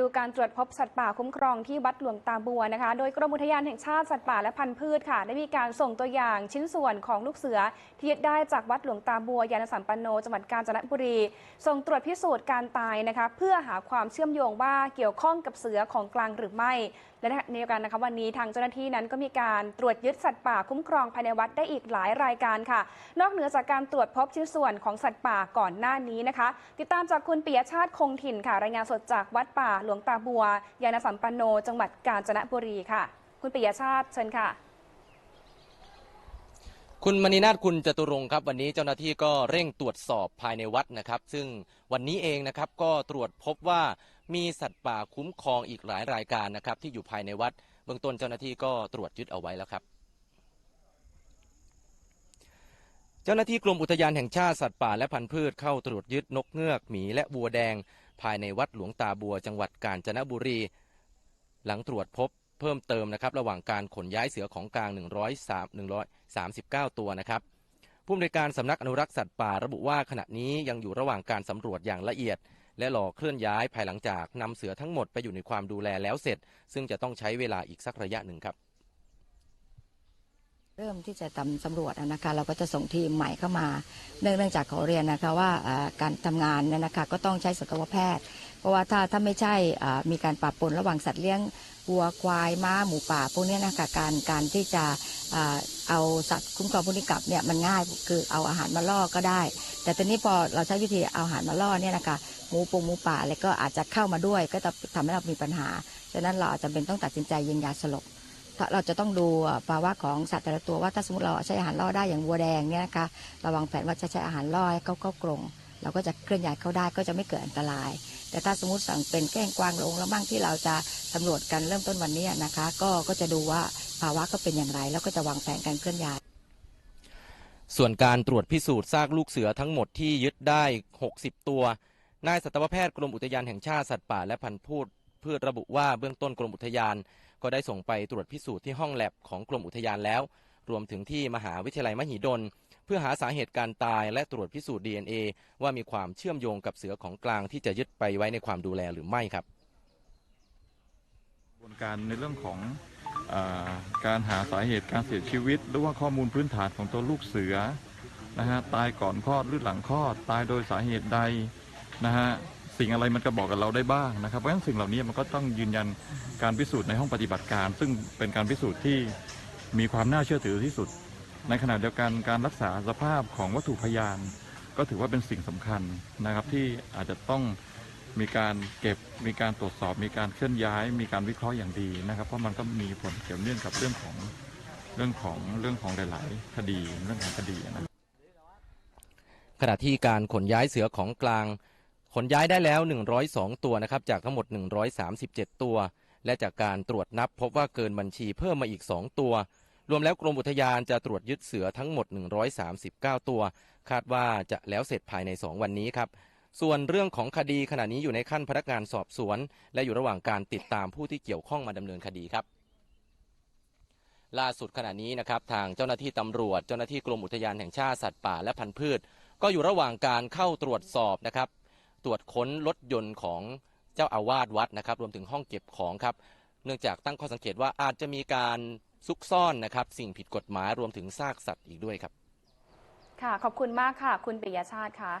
ดูการตรวจพบสัตว์ป่าคุ้มครองที่วัดหลวงตาบัวนะคะ โดยกรมอุทยานแห่งชาติสัตว์ป่าและพันธุ์พืชค่ะ ได้มีการส่งตัวอย่างชิ้นส่วนของลูกเสือที่ยึดได้จากวัดหลวงตาบัวยานสัมปันโนจังหวัดกาญจนบุรี ส่งตรวจพิสูจน์การตายนะคะ เพื่อหาความเชื่อมโยงว่าเกี่ยวข้องกับเสือของกลางหรือไม่ และในเดียวกันนะคะวันนี้ทางเจ้าหน้าที่นั้นก็มีการตรวจยึดสัตว์ป่าคุ้มครองภายในวัดได้อีกหลายรายการค่ะ นอกเหนือจากการตรวจพบชิ้นส่วนของสัตว์ป่าก่อนหน้านี้นะคะ ติดตามจากคุณปิยชาติคงถิ่นค่ะ รายงานสดจากวัดป่าหลวงตาบัวยานสัมปันโน จังหวัดกาญจนบุรีค่ะ คุณปิยชาติเชิญค่ะคุณมณีนาฏคุณจตุรงค์ครับวันนี้เจ้าหน้าที่ก็เร่งตรวจสอบภายในวัดนะครับ ซึ่งวันนี้เองนะครับก็ตรวจพบว่ามีสัตว์ป่าคุ้มครองอีกหลายรายการนะครับ ที่อยู่ภายในวัดเบื้องต้นเจ้าหน้าที่ก็ตรวจยึดเอาไว้แล้วครับ เจ้าหน้าที่กรมอุทยานแห่งชาติสัตว์ป่าและพันธุ์พืชเข้าตรวจยึดนกเงือกหมีและบัวแดง ภายในวัดหลวงตาบัวจังหวัดกาญจนบุรี หลังตรวจพบเพิ่มเติมนะครับระหว่างการขนย้ายเสือของกลาง 103 139 ตัวนะครับผู้อำนวยการสำนักอนุรักษ์สัตว์ป่าระบุว่าขณะนี้ยังอยู่ระหว่างการสำรวจอย่างละเอียด และรอเคลื่อนย้ายภายหลังจากนำเสือทั้งหมดไปอยู่ในความดูแลแล้วเสร็จ ซึ่งจะต้องใช้เวลาอีกสักระยะหนึ่งครับ เริ่มที่จะทำสำรวจนะคะเราก็จะส่งทีมใหม่เข้ามา เนื่องจากเขาเรียนนะคะว่าการทำงานเนี่ยนะคะก็ต้องใช้สัตวแพทย์ เพราะว่าถ้าถ้าไม่ใช่มีการปะปนระหว่างสัตว์เลี้ยงวัวควายม้าหมูป่าพวกนี้นะคะการการที่จะเอาสัตว์คุ้มครองพวกนี้กลับเนี่ยมันง่ายคือเอาอาหารมาล่อก็ได้ แต่ตอนนี้พอเราใช้วิธีเอาอาหารมาล่อเนี่ยนะคะหมูปงหมูป่าอะไรก็อาจจะเข้ามาด้วย ก็จะทำให้เรามีปัญหาฉะนั้นเราอาจจะเป็นต้องตัดสินใจยิงยาสลบ เราจะต้องดูภาวะของสัตว์แต่ละตัวว่าถ้าสมมติเราใช้อาหารล่อได้อย่างวัวแดงเนี่ยนะคะระวังแผนว่าจะใช้อาหารล่อให้เขาเข้ากรงเราก็จะเคลื่อนย้ายเขาได้ก็จะไม่เกิดอันตราย แต่ถ้าสมมติสั่งเป็นแก้งกวางลงแล้วมั่งที่เราจะสำรวจกันเริ่มต้นวันนี้นะคะ ก็ก็จะดูว่าภาวะก็เป็นอย่างไร แล้วก็จะวางแผนการเคลื่อนย้ายส่วนการตรวจพิสูจน์ซากลูกเสือทั้งหมดที่ยึดได้ 60 ตัวนายสัตวแพทย์กรมอุทยานแห่งชาติสัตว์ป่าและพันธุ์พืชระบุว่าเบื้องต้นกรมอุทยาน ก็ได้ส่งไปตรวจพิสูจน์ที่ห้องแลบของกรมอุทยานแล้ว รวมถึงที่มหาวิทยาลัยมหิดล เพื่อหาสาเหตุการตายและตรวจพิสูจน์ DNA ว่ามีความเชื่อมโยงกับเสือของกลางที่จะยึดไปไว้ในความดูแลหรือไม่ครับกระบวนการในเรื่องของอการหาสาเหตุการเสียชีวิต หรือว่าข้อมูลพื้นฐานของตัวลูกเสือนะฮะตายก่อนคลอดหรือหลังคลอด ตายโดยสาเหตุใดนะฮะ สิ่งอะไรมันจะบอกกับเราได้บ้างนะครับเพราะฉะนั้นสิ่งเหล่านี้มันก็ต้องยืนยันการพิสูจน์ในห้องปฏิบัติการ ซึ่งเป็นการพิสูจน์ที่มีความน่าเชื่อถือที่สุด ในขณะเดียวกันการรักษาสภาพของวัตถุพยาน ก็ถือว่าเป็นสิ่งสำคัญนะครับที่อาจจะต้องมีการเก็บมีการตรวจสอบ มีการเคลื่อนย้าย มีการวิเคราะห์อย่างดีนะครับ เพราะมันก็มีผลเกี่ยวเนื่องกับเรื่องของเรื่องของเรื่องของหลาย ๆ คดีเรื่องของคดีนะครับขณะที่การขนย้ายเสือของกลาง ขนย้ายได้แล้ว 102 ตัวนะครับจากทั้งหมด 137 ตัว และจากการตรวจนับพบว่าเกินบัญชีเพิ่มมาอีก 2 ตัว รวมแล้วกรมอุทยานจะตรวจยึดเสือทั้งหมด 139 ตัว คาดว่าจะแล้วเสร็จภายใน 2 วันนี้ครับส่วนเรื่องของคดีขณะนี้อยู่ในขั้นพนักงานสอบสวน และอยู่ระหว่างการติดตามผู้ที่เกี่ยวข้องมาดำเนินคดีครับ ล่าสุดขณะนี้นะครับทางเจ้าหน้าที่ตำรวจ เจ้าหน้าที่กรมอุทยานแห่งชาติสัตว์ป่าและพันธุ์พืช ก็อยู่ระหว่างการเข้าตรวจสอบนะครับ ตรวจค้นรถยนต์ของเจ้าอาวาสวัดนะครับ รวมถึงห้องเก็บของครับ เนื่องจากตั้งข้อสังเกตว่าอาจจะมีการซุกซ่อนนะครับ สิ่งผิดกฎหมายรวมถึงซากสัตว์อีกด้วยครับ ค่ะ ขอบคุณมากค่ะ คุณปิยชาติค่ะ